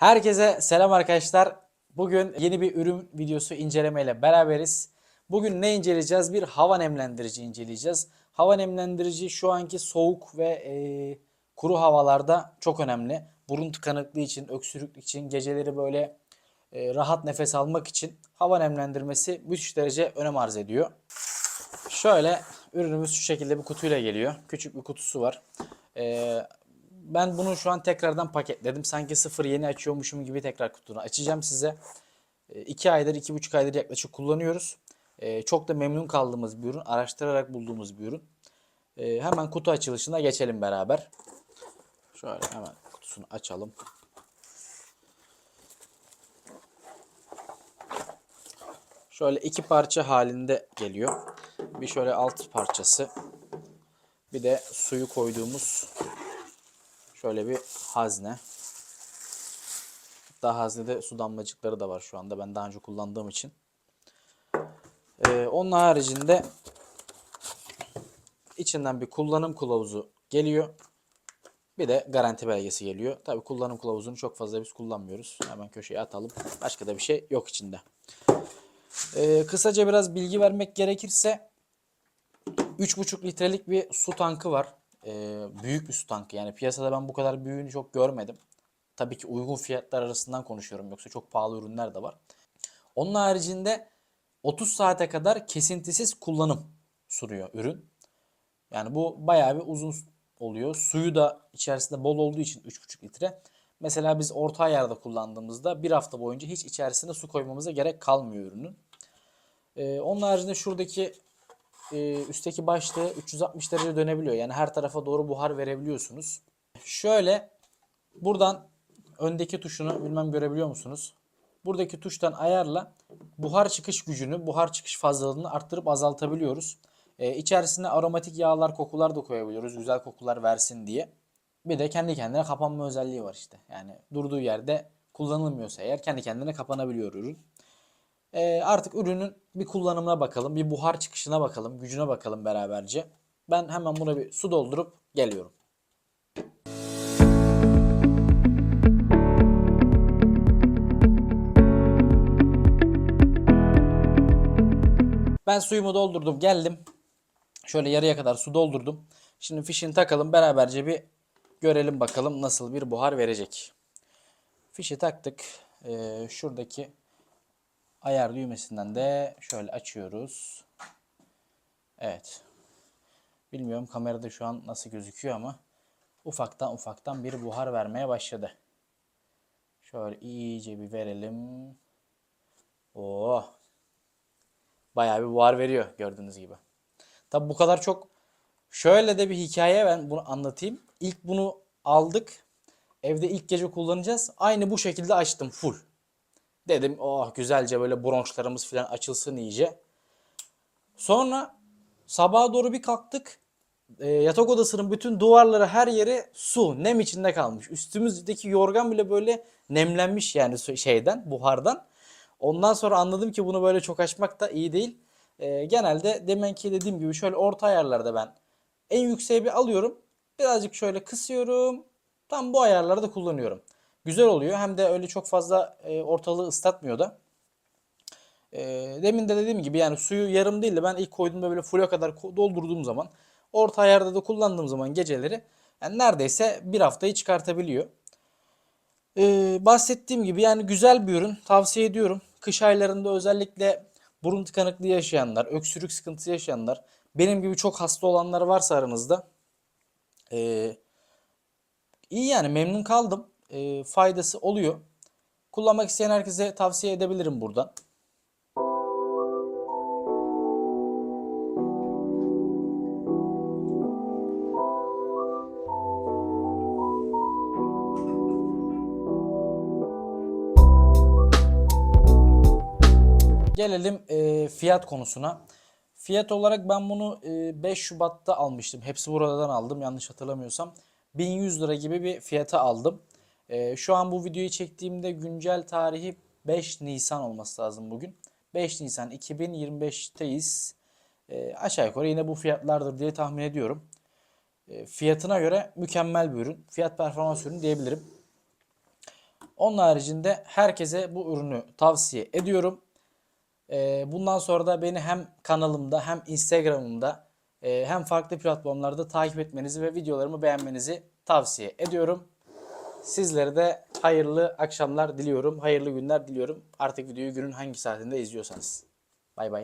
Herkese selam arkadaşlar. Bugün yeni bir ürün videosu incelemeyle beraberiz. Bugün ne inceleyeceğiz? Bir hava nemlendirici inceleyeceğiz. Hava nemlendirici şu anki soğuk ve e, kuru havalarda çok önemli. Burun tıkanıklığı için, öksürük için, geceleri böyle e, rahat nefes almak için hava nemlendirmesi müthiş derece önem arz ediyor. Şöyle ürünümüz şu şekilde bir kutuyla geliyor. Küçük bir kutusu var. Ee, ben bunu şu an tekrardan paketledim. Sanki sıfır yeni açıyormuşum gibi tekrar kutunu açacağım size. 2 aydır, iki buçuk aydır yaklaşık kullanıyoruz. Ee, çok da memnun kaldığımız bir ürün. Araştırarak bulduğumuz bir ürün. Ee, hemen kutu açılışına geçelim beraber. Şöyle hemen kutusunu açalım. Şöyle iki parça halinde geliyor. Bir şöyle alt parçası. Bir de suyu koyduğumuz şöyle bir hazne. Hatta haznede su damlacıkları da var şu anda. Ben daha önce kullandığım için. Ee, onun haricinde içinden bir kullanım kılavuzu geliyor. Bir de garanti belgesi geliyor. Tabii kullanım kılavuzunu çok fazla biz kullanmıyoruz. Hemen köşeye atalım. Başka da bir şey yok içinde. Ee, kısaca biraz bilgi vermek gerekirse 3,5 litrelik bir su tankı var. Ee, büyük bir su tankı. Yani piyasada ben bu kadar büyüğünü çok görmedim. Tabii ki uygun fiyatlar arasından konuşuyorum. Yoksa çok pahalı ürünler de var. Onun haricinde 30 saate kadar kesintisiz kullanım sunuyor ürün. Yani bu bayağı bir uzun oluyor. Suyu da içerisinde bol olduğu için 3,5 litre. Mesela biz orta ayarda kullandığımızda bir hafta boyunca hiç içerisine su koymamıza gerek kalmıyor ürünün. Ee, onun haricinde şuradaki e, üstteki başlığı 360 derece dönebiliyor. Yani her tarafa doğru buhar verebiliyorsunuz. Şöyle buradan öndeki tuşunu bilmem görebiliyor musunuz? Buradaki tuştan ayarla buhar çıkış gücünü, buhar çıkış fazlalığını arttırıp azaltabiliyoruz. Ee, içerisine aromatik yağlar, kokular da koyabiliyoruz. Güzel kokular versin diye. Bir de kendi kendine kapanma özelliği var işte. Yani durduğu yerde kullanılmıyorsa eğer kendi kendine kapanabiliyor ürün. Ee, artık ürünün bir kullanımına bakalım, bir buhar çıkışına bakalım, gücüne bakalım beraberce. Ben hemen buna bir su doldurup geliyorum. Ben suyumu doldurdum, geldim. Şöyle yarıya kadar su doldurdum. Şimdi fişini takalım, beraberce bir görelim bakalım nasıl bir buhar verecek. Fişi taktık. Ee, şuradaki ayar düğmesinden de şöyle açıyoruz. Evet. Bilmiyorum kamerada şu an nasıl gözüküyor ama ufaktan ufaktan bir buhar vermeye başladı. Şöyle iyice bir verelim. Oo. Bayağı bir buhar veriyor gördüğünüz gibi. Tabi bu kadar çok şöyle de bir hikaye ben bunu anlatayım. İlk bunu aldık. Evde ilk gece kullanacağız. Aynı bu şekilde açtım full. Dedim oh güzelce böyle bronşlarımız falan açılsın iyice. Sonra sabaha doğru bir kalktık. E, yatak odasının bütün duvarları her yeri su, nem içinde kalmış. Üstümüzdeki yorgan bile böyle nemlenmiş yani şeyden, buhardan. Ondan sonra anladım ki bunu böyle çok açmak da iyi değil. E, genelde demenki dediğim gibi şöyle orta ayarlarda ben en yükseğe bir alıyorum. Birazcık şöyle kısıyorum. Tam bu ayarlarda kullanıyorum. Güzel oluyor. Hem de öyle çok fazla e, ortalığı ıslatmıyor da. E, demin de dediğim gibi yani suyu yarım değil de ben ilk koyduğumda böyle full'e kadar doldurduğum zaman orta ayarda da kullandığım zaman geceleri yani neredeyse bir haftayı çıkartabiliyor. E, bahsettiğim gibi yani güzel bir ürün. Tavsiye ediyorum. Kış aylarında özellikle burun tıkanıklığı yaşayanlar, öksürük sıkıntısı yaşayanlar, benim gibi çok hasta olanlar varsa aranızda e, İyi yani memnun kaldım. Ee, faydası oluyor. Kullanmak isteyen herkese tavsiye edebilirim buradan. Gelelim e, fiyat konusuna. Fiyat olarak ben bunu e, 5 Şubat'ta almıştım. Hepsi buradan aldım yanlış hatırlamıyorsam. 1100 lira gibi bir fiyata aldım. E, şu an bu videoyu çektiğimde güncel tarihi 5 Nisan olması lazım bugün. 5 Nisan 2025'teyiz. E, aşağı yukarı yine bu fiyatlardır diye tahmin ediyorum. E, fiyatına göre mükemmel bir ürün. Fiyat performans ürünü diyebilirim. Onun haricinde herkese bu ürünü tavsiye ediyorum. Ee, bundan sonra da beni hem kanalımda hem Instagram'ımda e, hem farklı platformlarda takip etmenizi ve videolarımı beğenmenizi tavsiye ediyorum. Sizlere de hayırlı akşamlar diliyorum. Hayırlı günler diliyorum. Artık videoyu günün hangi saatinde izliyorsanız. Bay bay.